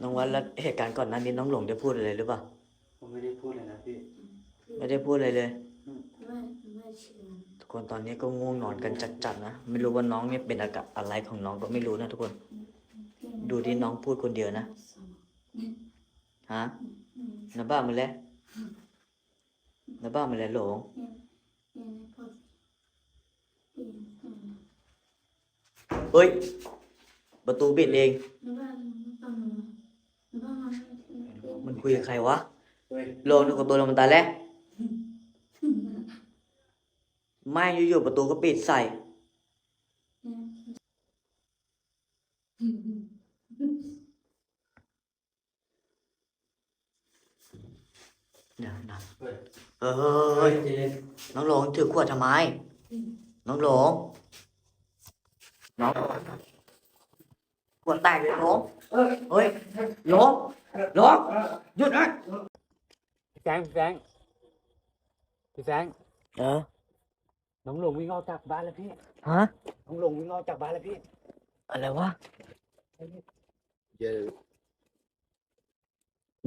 น้องวัดแล้วเหตุการณ์ก่อนหน้านี้น้องหลงได้พูดอะไรหรือเปล่าผมไม่ได้พูดเลยนะพี่ไม่ได้พูดอะไรเลย ไม่ไม่เชื่อทุกคนตอนนี้ก็ง่วงนอนกันจัดๆนะไม่รู้ว่าน้องเนี่ยเป็นอาการอะไรของน้องก็ไม่รู้นะทุกคน ดูที่น้องพูดคนเดียวนะฮะน้าบ้ามันแล้วน้าบ้ามันแล้วหลงเฮ้ย ประตูปิดเอง มันคุยกับใครวะเฮ้ยโลนึกกับตัวลงมันตายแล้ว ไม่อยู่ๆประตูก็ปิดใส่ เดี๋ยวนะเฮ้ยเฮ้เฮ้ยยเจนน้องหลงถือขวดทำไม น้องหลงน้อง ขวดแตกเลยหลงเฮ้ยหลงหลงหยุดนะพี่แฟงพี่แฟงพี่แฟงเออน้องหลงวิ่งออกจากบ้านแล้วพี่ฮะน้องหลงวิ่งออกจากบ้านแล้วพี่อะไรวะเยอะ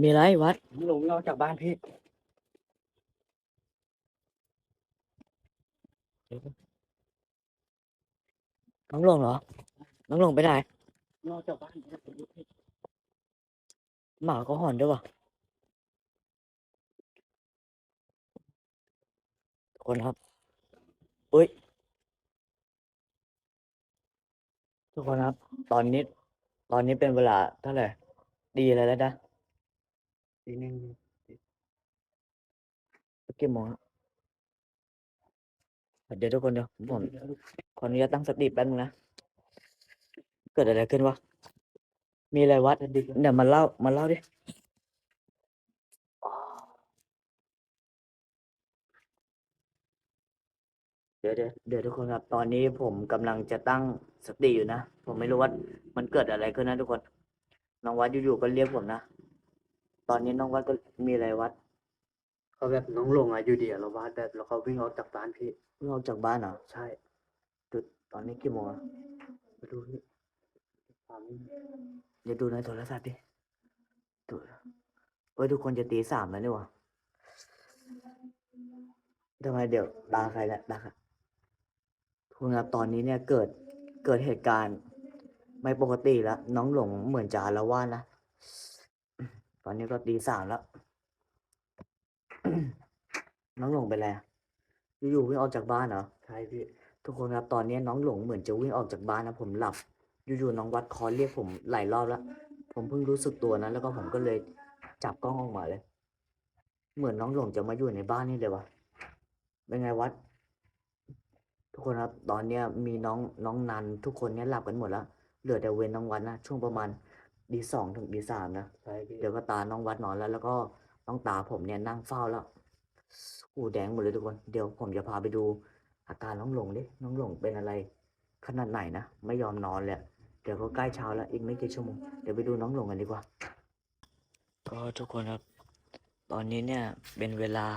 มีอะไรวัดน้องหลงวิ่งออกจากบ้านพี่น้องหลงเหรอ น้องหลงไปไหน วิ่งออกจากบ้านพี่หมาก็หอนด้วยวะทุกคนครับอุ้ย ทุกคนครับ ตอนนี้ ตอนนี้เป็นเวลาเท่าไหร่ ดีอะไรแล้วนะทีนึงกี่โมงอะเดี๋ยวทุกคนเดี๋ยวผมขออนุญาตตั้งสติแป๊บนึงนะ เกิดอะไรขึ้นวะ มีอะไรวัดเดี๋ยวมาเล่ามาเล่าดิ เดี๋ยวเดี๋ยวเดี๋ยวทุกคนครับ ตอนนี้ผมกำลังจะตั้งสติอยู่นะ ผมไม่รู้ว่ามันเกิดอะไรขึ้นนะทุกคน น้องวัดอยู่ๆก็เรียกผมนะ ตอนนี้น้องวัดก็มีอะไรวัดเขาแบบน้องหลงอะอยู่เดียวเราวาดแบบแล้วเขาวิ่งออกจากบ้านพี่เพิ่งออกจากบ้านเหรอใช่จุดตอนนี้กี่โมงอะมาดูพี่ ถามเดี๋ยวดูในโทรศัพท์ดิดูเฮ้ยทุกคนจะตีสามแล้วนี่หวะทำไมเดี๋ยวตาใครละตาใครทุกคนครับตอนนี้เนี่ยเกิดเกิดเหตุการณ์ ไม่ปกติแล้วน้องหลงเหมือนจะละว่านะ ตอนนี้ก็ตีสามแล้ว น้องหลงไปนแล้วอยู่ๆวิ่งออกจากบ้านเหรอ ใช่พี่ ทุกคนครับตอนนี้น้องหลงเหมือนจะวิ่งออกจากบ้านนะผมหลับ อยู่ๆน้องวัดคอเรียกผมหลายรอบแล้ว ผมเพิ่งรู้สึกตัวนะแล้วก็ผมก็เลยจับกล้องออกมาเลย เหมือนน้องหลงจะมาอยู่ในบ้านนี่เลยวะเป็นไงวัด ทุกคนครับ ตอนเนี้ยมีน้องน้องนัน ทุกคนเนี้ยหลับกันหมดแล้วเหลือแต่เวรน้องวัดนะช่วงประมาณดีสองถึงดีสามนะใช่พี่เดี๋ยวก็ตาน้องวัดนอนแล้ว แล้วก็น้องตาผมเนี่ยนั่งเฝ้าแล้วหูแดงหมดเลยทุกคน เดี๋ยวผมจะพาไปดูอาการน้องหลงดิน้องหลงเป็นอะไร ขนาดไหนนะไม่ยอมนอนเลยอะเดี๋ยวก็ใกล้เช้าแล้วอีกไม่กี่ชั่วโมงเดี๋ยวไปดูน้องหลงกันดีกว่า ก็ทุกคนครับ ตอนนี้เนี่ยเป็นเวลา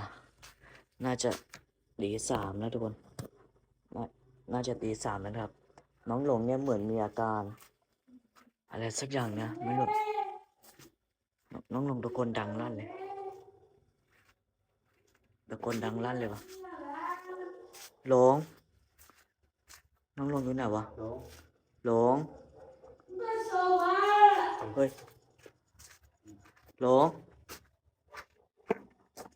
น่าจะตีสามนะทุกคนน่าน่าจะตีสามแล้วนะครับ น้องหลงเนี่ยเหมือนมีอาการ อะไรสักอย่างนะไม่รู้น้องหลงตะโกนดังลั่นเลยตะโกนดังลั่นเลยวะหลง น้องหลงอยู่ไหนวะหลงหลง เฮ้ยหลง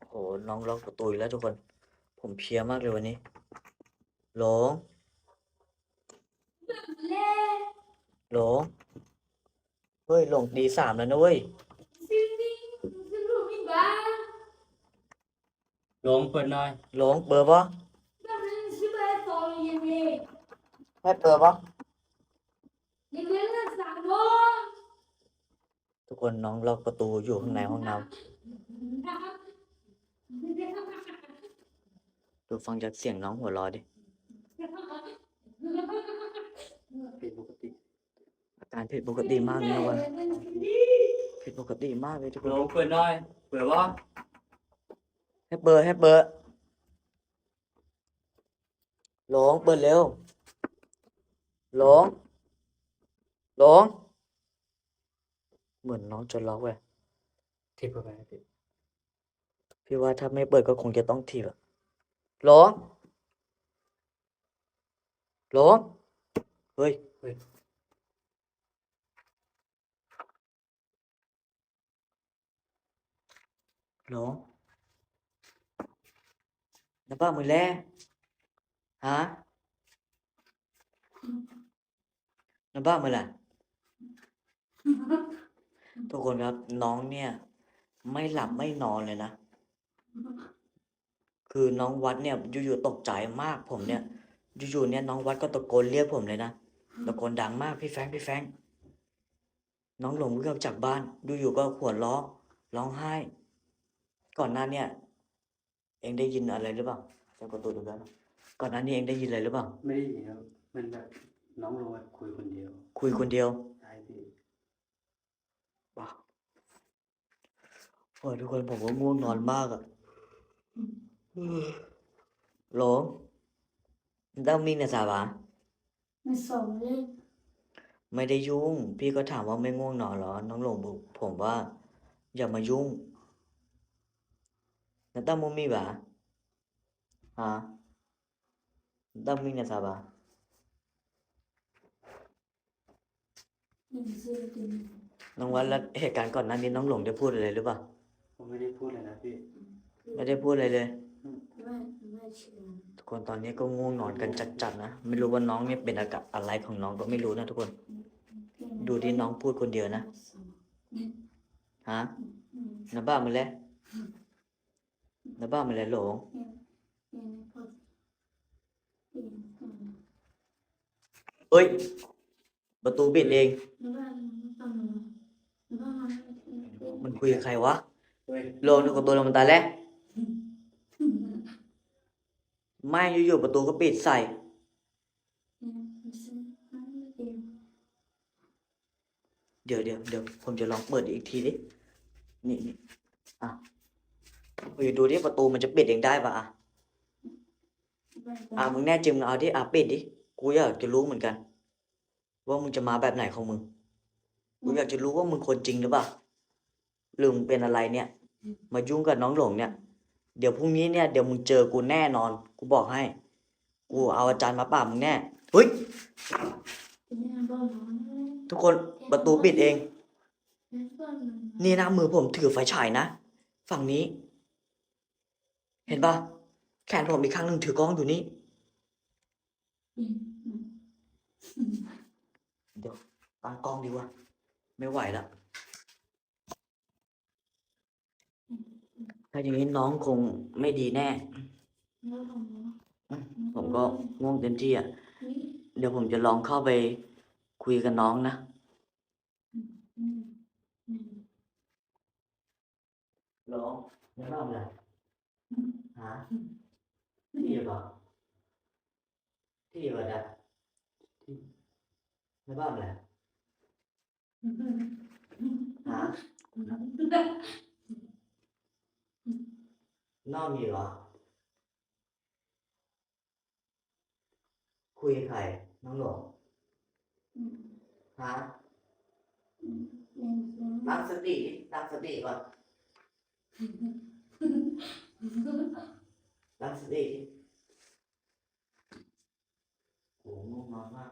โอ้น้องล็อกประตูอีกแล้วทุกคน ผมเพลียมากเลยวันนี้หลงหลงเฮ้ยหลงตีสามแล้วนะเว้ยหลงเปิดหน่อยหลงเปิดปะไม่เปิดปะ ทุกคนน้องล็อกประตูอยู่ข้างในห้องน้ำดูฟังจากเสียงน้องหัวเรอดิผิดปกติอาการผิดปกติมากเลยนะวันผิดปกติมากเลยทุกคหลนงเปิดหน่อยเปิดว่าให้เปิดให้เปิดหลงเปิดเร็วหลงหลง เหมือนน้องจะล็อกเว้ยทิปเข้าไปพี่พี่ว่าถ้าไม่เปิดก็คงจะต้องถีบอะหลงหลงเฮ้ย เฮ้ยหลงน้าป้ามือแลฮะน้าป้ามือแหละ ทุกคนครับน้องเนี่ย ไม่หลับไม่นอนเลยนะ คือน้องวัดเนี่ยอยู่ๆตกใจมากผมเนี่ยอยู่ๆเนี่ยน้องวัดก็ตะโกนเรียกผมเลยนะตะโกนดังมากพี่แฟรงค์พี่แฟรงค์น้องหลงวิ่งออกจากบ้านอยู่ๆก็หัวเราะร้องไห้ ก่อนหน้าเนี่ย เองได้ยินอะไรหรือเปล่าจะกดตัวดูกันก่อนหน้านี้เองได้ยินอะไรหรือเปล่าไม่ได้ยินครับมันแบบน้องลงมาคุยคนเดียว คุยคนเดียวใช่พี่ว้าว โอ้ยทุกคนผมก็ง่วงนอนมากอะหลงต้องมีนะสาบาไม่สองเลยไม่ได้ยุ่ง พี่ก็ถามว่าไม่ง่วงนอนเหรอ น้องหลงบอกผมว่า อย่ามายุ่งนั่นตั้งมุมมีบ่าฮะตั้งมีนะสาบาหนึ่งสี่ถึงน้องวัดแล้วเหตุการณ์ก่อนหน้านี้น้องหลงได้พูดอะไรหรือเปล่า ผมไม่ได้พูดเลยนะพี่ไม่ได้พูดอะไรเลย ไม่ไม่เชื่อทุกคนตอนนี้ก็ง่วงนอนกันจัดๆนะ ไม่รู้ว่าน้องเนี่ยเป็นอาการอะไรของน้องก็ไม่รู้นะทุกคน ดูที่น้องพูดคนเดียวนะ ฮะน้าบ้ามาแล้วน้าบ้ามาแล้วหลงเอ้ย ประตูปิดเอง มันคุยกับใครวะ เฮ้ยโลนึกกับตัวเรามันตายแล้วไม่อยู่ๆประตูก็ปิดใส่ เดี๋ยวเดี๋ยวเดี๋ยวผมจะลองเปิดอีกทีดิ นี่นี่อะไปดูดิประตูมันจะปิดเองได้ปะอะ อะมึงแน่จริงเอาดิอะปิดดิ กูอยากจะรู้เหมือนกัน ว่ามึงจะมาแบบไหนของมึง กูอยากจะรู้ว่ามึงคนจริงหรือเปล่า หรือมึงเป็นอะไรเนี่ย มายุ่งกับน้องหลงเนี่ย เดี๋ยวพรุ่งนี้เนี่ยเดี๋ยวมึงเจอกูแน่นอน กูบอกให้ กูเอาอาจารย์มาปราบมึงแน่เฮ้ยทุกคนประตูปิดเอง นี่นะมือผมถือไฟฉายนะ ฝั่งนี้ เห็นปะแขนผมอีกข้างหนึ่งถือกล้องอยู่นี่เดี๋ยวตั้งกล้องดีกว่า ไม่ไหวละ ถ้าอย่างนี้น้องคงไม่ดีแน่ ผมก็ง่วงเต็มที่อะ เดี๋ยวผมจะลองเข้าไปคุยกับน้องนะ ร้องไม่บ้าเลยฮะที่เหรอที่เหรอจ๊ะไม่บ้าเลยฮะ นอกมีเหรอ คุยกับใครน้องหลวงฮะตั้งสติดิตั้งสติก่อนตั้งสติดิโอ้ง่วงนอนมาก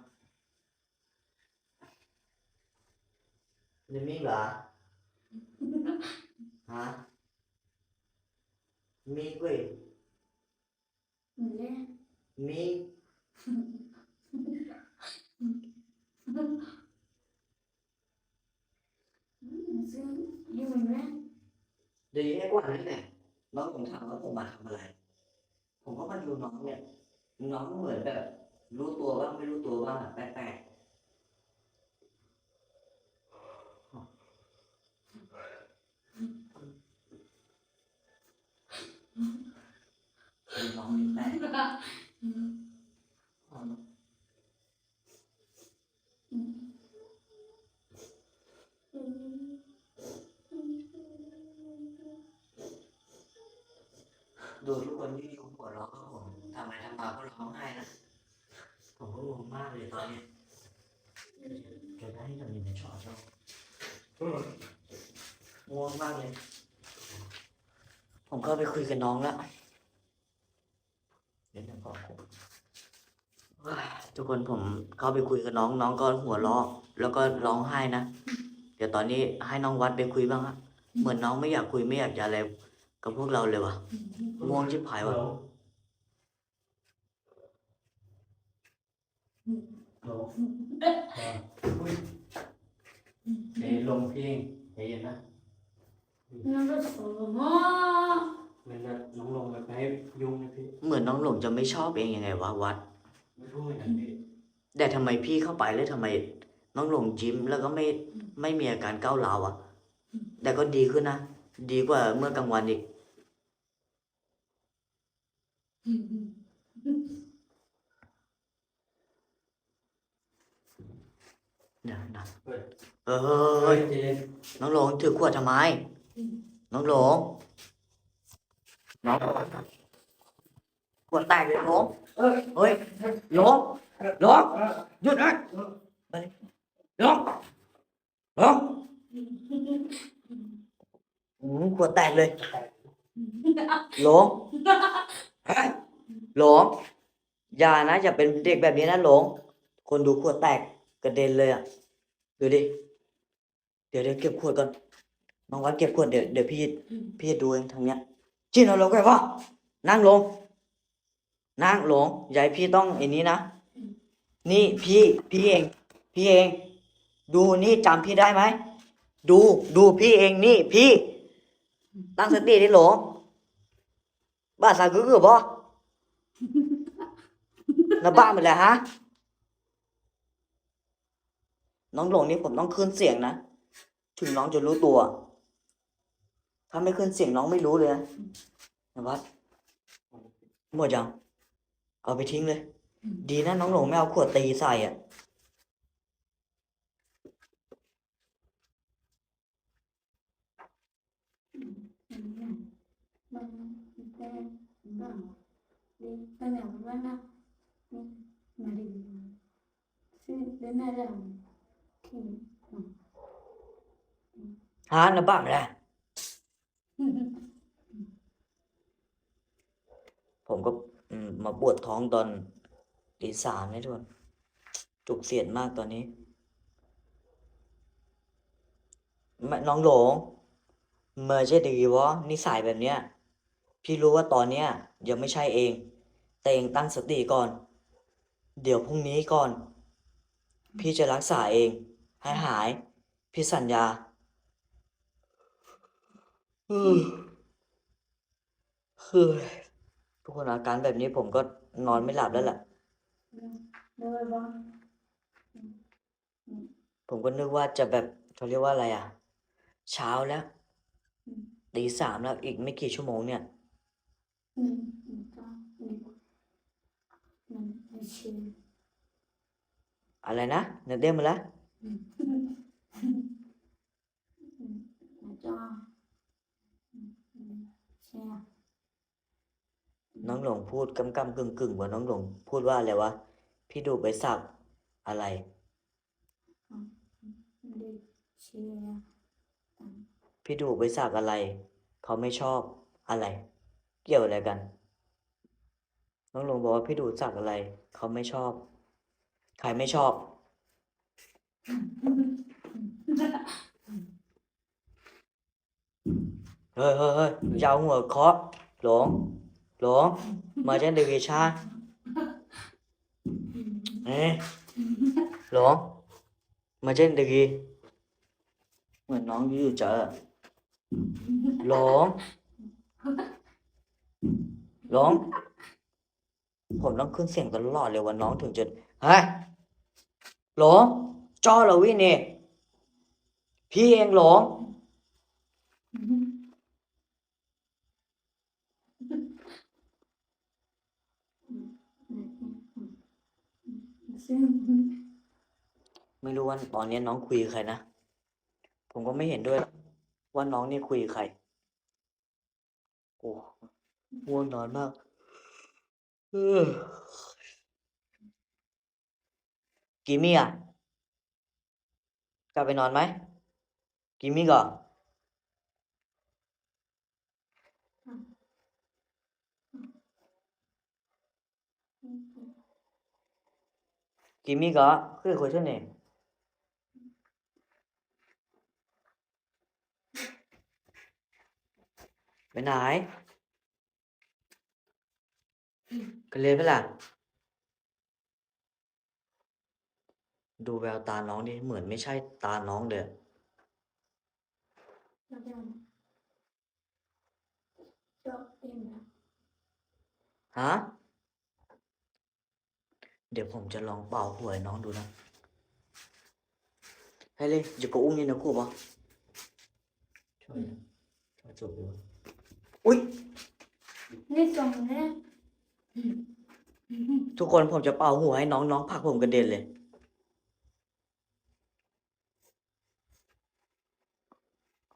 นี่มีเหรอฮะ มีกุ้ยมีดีให้กว่านี้แหละน้องผมถามว่าผมมาทำอะไร ผมก็มาดูน้องเนี่ย น้องก็เหมือนแบบ รู้ตัวบ้างไม่รู้ตัวบ้างอะแปลกๆดูน้องนี่แปลกอ๋อ ดูทุกคนที่อยู่หัวเราะก็ผมทำไมทำมาก็ร้องไห้นะผมก็งงมากเลยตอนเนี้ยจะได้ทำยังไงชอบชอบง่วงมากเลย ผมเข้าไปคุยกับน้องแล้วเดี๋ยวนะพอผมว้ายทุกคนผมเข้าไปคุยกับน้องน้องก็หัวเราะแล้วก็ร้องไห้นะเดี๋ยวตอนนี้ให้น้องวัดไปคุยบ้างฮะเหมือนน้องไม่อยากคุยไม่อยากจะอะไรกับพวกเราเลยวะง่วงชิบหายวะโหลอุ้ยเดี๋ยวลงเพลงใจเย็นนะ เหมือนจะน้องหลงแบบไห้ยุ่งนะพี่เหมือนน้องหลงจะไม่ชอบเองยังไงวะวัด ไม่รู้เหมือนี้แต่ทำไมพี่เข้าไปแล้วทำไม น้องหลงยิ้มแล้วก็ไม่ไม่มีอาการก้าวร้าวอะแต่ก็ดีขึ้นนะ ดีกว่าเมื่อกลางวันอีก เดี๋ยวนะเฮ้ยอนน้องหลงถือขวดทำไม น้องหลงน้องขวดแตกเลยหลงเฮ้ยหลงหลงหยุดนะไปหลงหลงอืมขวดแตกเลยหลงหลงอย่านะอย่าเป็นเด็กแบบนี้นะหลง คนดูขวดแตกกระเด็นเลยอะดูดิ เดี๋ยวเดี๋ยวเก็บขวดก่อน น้องวัดเก็บขวดเดี๋ยวเดี๋ยวพี่พี่ดูเองทางเนี้ยจีนเอาลงไปวะนั่งลง นั่งลงอย่าให้พี่ต้องไอ้นี้นะ นี่พี่พี่เอง พี่เอง ดูนี่จำพี่ได้ไหม ดูดูพี่เองนี่พี่ ตั้งสติดิหลงบ้าสากือกือบ่นะบ้าหมดเลยฮะ น้องหลงนี่ผมต้องขึ้นเสียงนะ ถึงน้องจะรู้ตัว ถ้าไม่ขึ้นเสียงน้องไม่รู้เลยนะนะวัดหมดยังเอาไปทิ้งเลย ดีนะน้องหลงไม่เอาขวดตีใส่อะฮะนะบ้าไม่ได้ ผมก็มาปวดท้องตอนตีสามนี่ทุกคนจุกเสียดมากตอนนี้ไม่น้องหลงเมื่อใช่ดีวะนิสัยแบบเนี้ย พี่รู้ว่าตอนเนี้ยยังไม่ใช่เอง แต่เองตั้งสติก่อน เดี๋ยวพรุ่งนี้ก่อน พี่จะรักษาเอง ให้หาย พี่สัญญา คือทุกคนอาการแบบนี้ผมก็นอนไม่หลับแล้วแหละผมก็นึกว่าจะแบบเขาเรียกว่าอะไรอะ เช้าแล้วตีสามแล้วอีกไม่กี่ชั่วโมงเนี่ยอะไรนะเนื้อเด้งมาแล้ว น้องหลงพูดกำกำกึ่งกึ่งว่าน้องหลงพูดว่าอะไรวะ พี่ดูไปสักอะไรพี่ดูไปสักอะไร เขาไม่ชอบอะไร เกี่ยวอะไรกัน น้องหลงบอกว่าพี่ดูสักอะไร เขาไม่ชอบ ใครไม่ชอบ เฮ้ยเฮ้ยเฮ้ยอยาวหัวเคาะหลงหลงมาเช่นเด็กชาเอ้ยหลงมาเช่นเด็กเหมือนน้องอยู่เจอหลงหลงผมต้องขึ้นเสียงตลอดเลยว่าน้องถึงจะเฮ้ยหลงจ้อเหรอวินี่พี่เองหลง ไม่รู้ว่าตอนนี้น้องคุยใครนะ ผมก็ไม่เห็นด้วย ว่าน้องนี่คุยใคร โอ้ง่วงนอนมากกิมมี่อะกลับไปนอนไหมกิมมี่ก่อน กิมมี่ก่อนคือคนเช่นนี้ไปไหนกันเลยนไปล่ะดูแววตาน้องดิเหมือนไม่ใช่ตาน้องเลยแล้วเดี๋ยวจบเอฮะ เดี๋ยวผมจะลองเป่าหัวให้น้องดูนะให้เลยจะก็อุ้งนี่นะกูปะช่วยนะช่วยจบดูอุ้ยนี่ตรงนี้ทุกคนผมจะเป่าหัวให้น้องน้องผลักผมกระเด็นเลย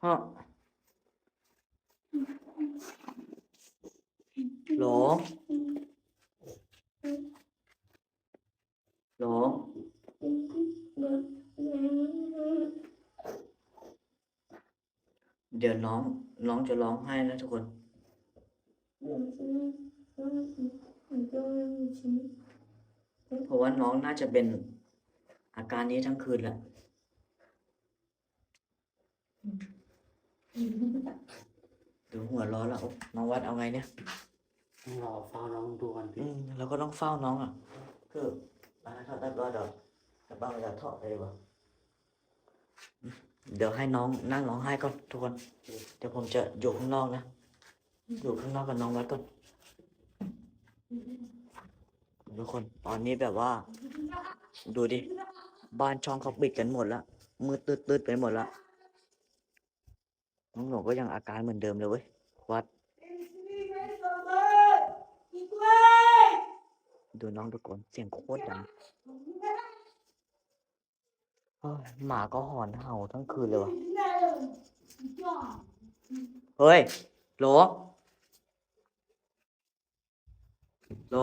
ฮะหลง หลงเดี๋ยวน้องน้องจะร้องไห้นะทุกคนเพราะว่าน้องน่าจะเป็นอาการนี้ทั้งคืนแหละดูหัวเร้อนแล้วน้องวัดเอาไงเนี่ยต้องรอเฝ้าน้องดูก่อนอืพี่มเราก็ต้องเฝ้าน้องอะคือ มาถ้าได้ก็เดี๋ยวจะบ้าจะถอดเลยวะเดี๋ยวให้น้องนั่งร้องไห้ก่อนทุกคน เดี๋ยวผมจะอยู่ข้างนอกนะ อยู่ข้างนอกกับน้องวัดก่อน ทุกคน ตอนนี้แบบว่า ดูดิ บ้านช่องเขาปิดกันหมดแล้ว มืดตืดๆไปหมดแล้ว น้องหลงก็ยังอาการเหมือนเดิมเลยเว้ย วัด ดูน้องทุกคนเสียงโคตรดังเฮ้ยหมาก็หอนเห่าทั้งคืนเลยวะเฮ้ยหลโหล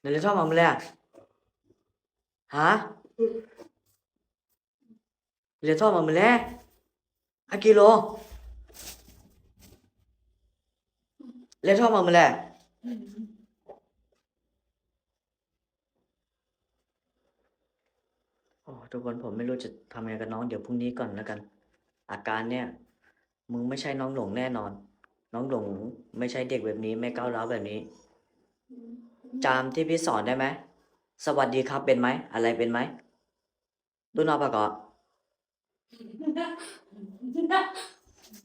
ในเรื่องชอบมาเมื่อไหร่ะฮะเรียนชอบมาเมื่อไหร่ฮักกิโลเรียนชอบมาเมื่อไหร่ โอ้ ทุกคนผมไม่รู้จะทำยังไงกับน้องเดี๋ยวพรุ่งนี้ก่อนแล้วกัน อาการเนี่ย มึงไม่ใช่น้องหลงแน่นอน น้องหลงไม่ใช่เด็กแบบนี้ไม่ก้าวร้าวแบบนี้จำที่พี่สอนได้ไหมสวัสดีครับเป็นไหมอะไรเป็นไหมดูนอปะกอ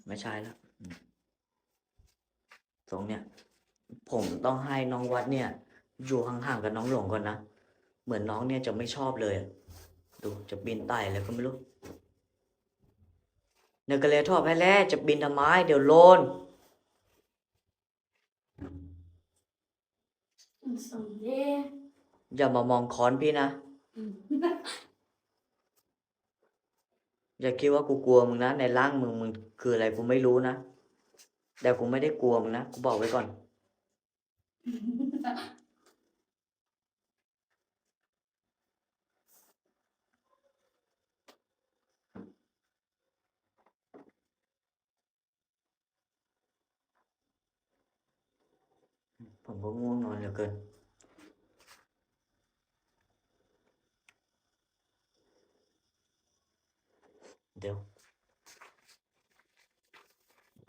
ไม่ใช่แล้วอืมตรงเนี้ยผมต้องให้น้องวัดเนี่ย อยู่ห่างๆกับน้องหลงก่อนนะ เหมือนน้องเนี่ยจะไม่ชอบเลย ดูจะบินไต่อะไรก็ไม่รู้เนกเลยทอดไปแล้วจะบินทำไมเดี๋ยวโลนสองเด้ออย่ามามองค้อนพี่นะ อย่าคิดว่ากูกลัวมึงนะ ในร่างมึงมึงคืออะไรกูไม่รู้นะ แต่กูไม่ได้กลัวมึงนะ กูบอกไว้ก่อน ผมก็ง่วงนอนเหลือเกิน เดี๋ยว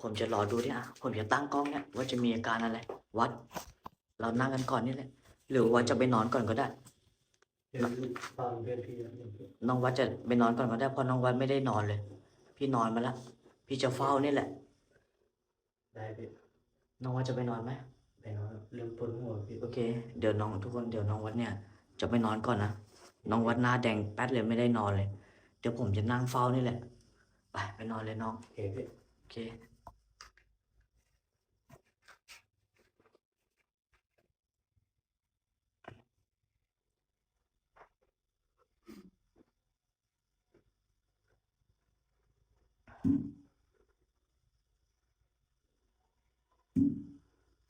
ผมจะรอดูที่อะ ผมจะตั้งกล้องเนี่ยว่าจะมีอาการอะไร วัด เรานั่งกันก่อนนี่แหละ หรือว่าจะไปนอนก่อนก็ได้เดี๋ยวฟังเพื่อนพี่นะเดี๋ยวพี่น้องวัดจะไปนอนก่อนก็ได้เพราะน้องวัดไม่ได้นอนเลย พี่นอนมาแล้วพี่จะเฝ้านี่แหละ ได้พี่น้องวัดจะไปนอนไหม ไปนอนเริ่มปวดหัวพี่โอเค เดี๋ยวน้องทุกคนเดี๋ยวน้องวัดเนี่ย จะไปนอนก่อนนะน้องวัดหน้าแดงแป๊ดเลยไม่ได้นอนเลย เดี๋ยวผมจะนั่งเฝ้านี่แหละ ไปไปนอนเลยน้องโอเคพี่โอเค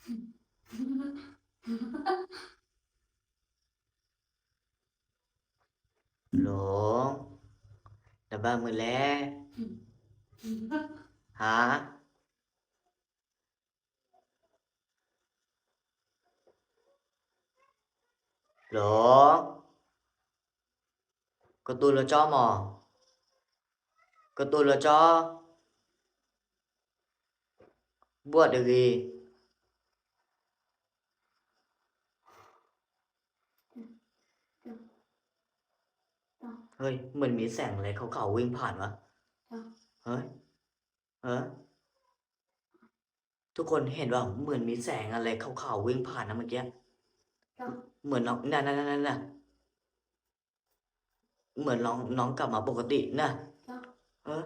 ห ลงเดี๋ยวบ้านมือแล้วหาหรอกระตูนละจ้อหมอกระตูนละจ้อบวช เดี๋ยวดีเฮ้ยเหมือนมีแสงอะไรขาวๆวิ่งผ่านวะจ้ะเฮ้ยเฮ้ยทุกคนเห็นว่าเหมือนมีแสงอะไรขาวๆวิ่งผ่านนะเมื่อกี้จ้ะเหมือนน้องนั่นนั่นนั่นน่ะเหมือนน้องน้องกลับมาปกตินะจ้ะเออ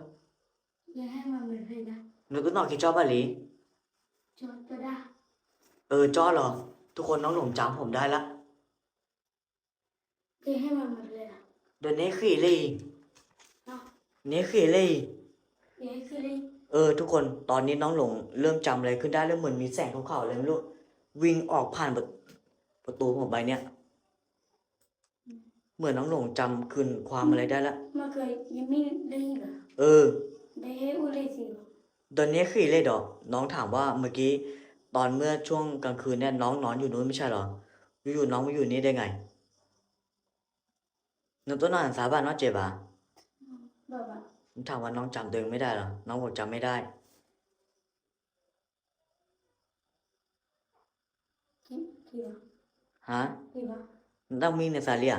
อย่าให้มันเหมือนเลยนะหนูก็นอนกี่จอบาหลีจนจะได้เออจ้อเหรอ ทุกคนน้องหลงจำผมได้ละอย่าให้มันเหมือน เลยนะเดี๋ยวนี้ขี่เลยเนาะนี่ขี่เลยอย่าให้คือได้เออ ทุกคนตอนนี้น้องหลงเริ่มจำอะไรขึ้นได้แล้วเหมือนมีแสงขาวๆอะไรไม่รู้วิ่งออกผ่านประประตูของใบเนี้ยเหมือนน้องหลงจำคืนความอะไรได้ละเมื่อเคยยังไม่ได้เหรอเออ ได้ให้อุเลยสิเหรอตอนนี้ขี่เลยดอก น้องถามว่าเมื่อกี้ ตอนเมื่อช่วงกลางคืนเนี่ยน้องนอนอยู่นู้นไม่ใช่เหรออยู่ๆน้องมาอยู่นี่ได้ไง น้องต้นนอนสาบานว่าเจ็บอะแบบว่าผมถามว่าน้องจำตัวเองไม่ได้เหรอ น้องบอกจำไม่ได้กี่กี่วะฮะกี่วะต้องมีในสาเลีย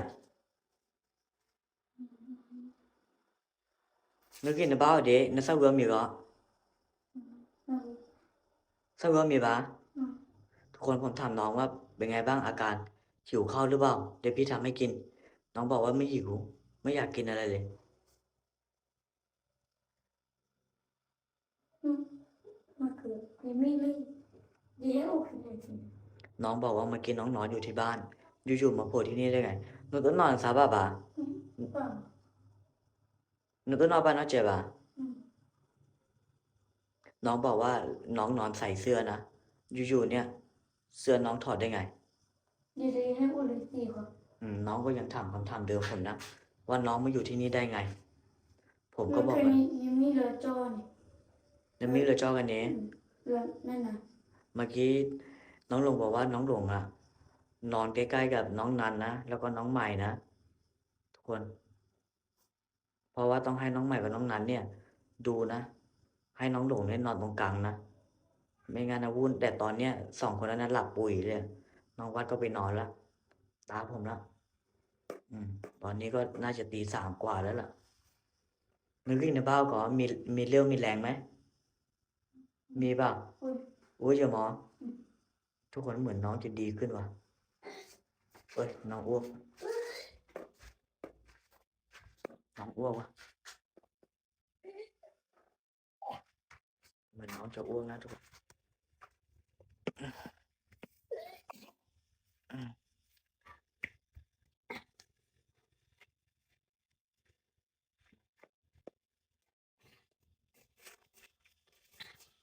นึกกินในบ้าเด็นึกสักเวอมีก็อืมสักเวอมีปะอืมทุกคนผมถามน้องว่าเป็นไงบ้างอาการหิวข้าวหรือเปล่า เดี๋ยวพี่ทำให้กิน น้องบอกว่าไม่หิว ไม่อยากกินอะไรเลยอืมเมื่อคืนยังไม่ได้ได้ให้อุเลยสิน้องบอกว่าเมื่อกี้น้องนอนอยู่ที่บ้าน อยู่ๆมาโผล่ที่นี่ได้ไงหนูต้องนอนซาบะบะอืมเปล่าหนูต้องนอนบ้านน้องเจ็บอะอืมน้องบอกว่าน้องนอนใส่เสื้อนะ อยู่ๆเนี่ย เสื้อน้องถอดได้ไงเดี๋ยวได้ให้อุเลยสิครับอืม น้องก็ยังถามคำถามเดิมผมนะว่าน้องมาอยู่ที่นี่ได้ไง ผมก็เมื่อบอกคืนว่านี้ยังไม่เหลือจอนี่แล้วมีเลยจ้อกันเนี้อืมเหลือนั่นน่ะเมื่อกี้น้องหลงบอกว่าน้องหลงอะนอนใกล้ๆกับน้องนันนะแล้วก็น้องใหม่นะทุกคน เพราะว่าต้องให้น้องใหม่กับน้องนันเนี่ย ดูนะ ให้น้องหลงเนี่ยนอนตรงกลางนะไม่งั้นนะวุ่นแต่ตอนเนี้ยสองคนนั้นนะหลับปุ๋ยเลยน้องวัดก็ไปนอนแล้วตาผมละอืม ตอนนี้ก็น่าจะตีสามกว่าแล้วล่ะนึกวิ่งในบ้านก่อนมีมีเรี่ยวมีแรงไหม มีเปล่าอุ้ยอุ้ยเจ้าหมอ ทุกคนเหมือนน้องจะดีขึ้นว่ะเอ้ยน้องอ้วกน้องอ้วกว่ะเหมือนน้องจะอ้วกนะทุกคน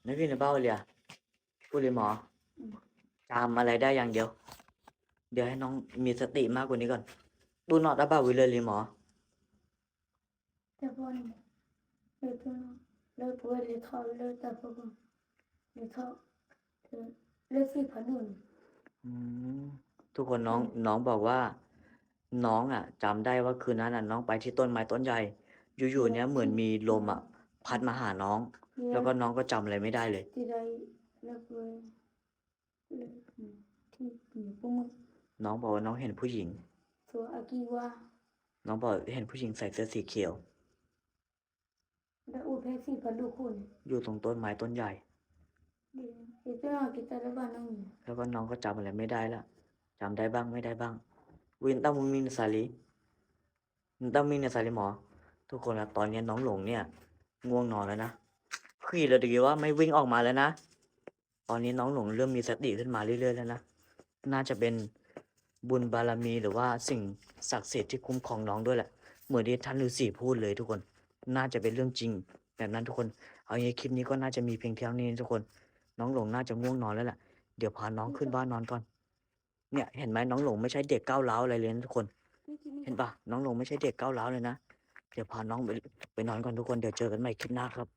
นึกขึ้นในเบ้าเลยอะพูดเลยหมอจำอะไรได้อย่างเดียว เดี๋ยวให้น้องมีสติมากกว่านี้ก่อน ดูนอดอะบ้าวิเลยเลยหมอแต่พอนี่เลยตัวเลยตัวเลยเขาเลยแต่พอเลยเขาเลยสิพันนุ่นอืมทุกคนน้องน้องบอกว่า น้องอะจำได้ว่าคืนนั้นอะน้องไปที่ต้นไม้ต้นใหญ่ อยู่ๆเนี้ยเหมือนมีลมอะ พัดมาหาน้อง แล้วก็น้องก็จำอะไรไม่ได้เลยที่ใดแล้วก็เลยที่อยู่พวกมึงน้องบอกว่าน้องเห็นผู้หญิงตัวอากิวะน้องบอกเห็นผู้หญิงใส่เสื้อสีเขียวและอุเพสิพันดุคุณอยู่ตรงต้นไม้ต้นใหญ่เดี๋ยวเดี๋ยวกิตาลบ้านนั่งแล้วก็น้องก็จำอะไรไม่ได้ละจำได้บ้างไม่ได้บ้าง วินต้ามุมินสาลีวินต้ามินสาลีหมอ ทุกคนอะตอนเนี้ยน้องหลงเนี่ย ง่วงนอนแล้วนะ ขี่เลยดีว่าไม่วิ่งออกมาแล้วนะ ตอนนี้น้องหลงเริ่มมีสติขึ้นมาเรื่อยๆแล้วนะ น่าจะเป็นบุญบารมีหรือว่าสิ่งศักดิ์สิทธิ์ที่คุ้มครองน้องด้วยแหละ เหมือนที่ท่านฤาษีพูดเลยทุกคน น่าจะเป็นเรื่องจริง แบบนั้นทุกคน เอาอย่างนี้คลิปนี้ก็น่าจะมีเพียงเท่านี้ทุกคน น้องหลงน่าจะง่วงนอนแล้วแหละ เดี๋ยวพาน้องขึ้นบ้านนอนก่อน เนี่ยเห็นไหมน้องหลงไม่ใช่เด็กก้าวร้าวอะไรเลยนะทุกคน เห็นปะน้องหลงไม่ใช่เด็กก้าวร้าวเลยนะ เดี๋ยวพาน้องไปไปนอนก่อนทุกคน เดี๋ยวเจอกันใหม่คลิปหน้าครับ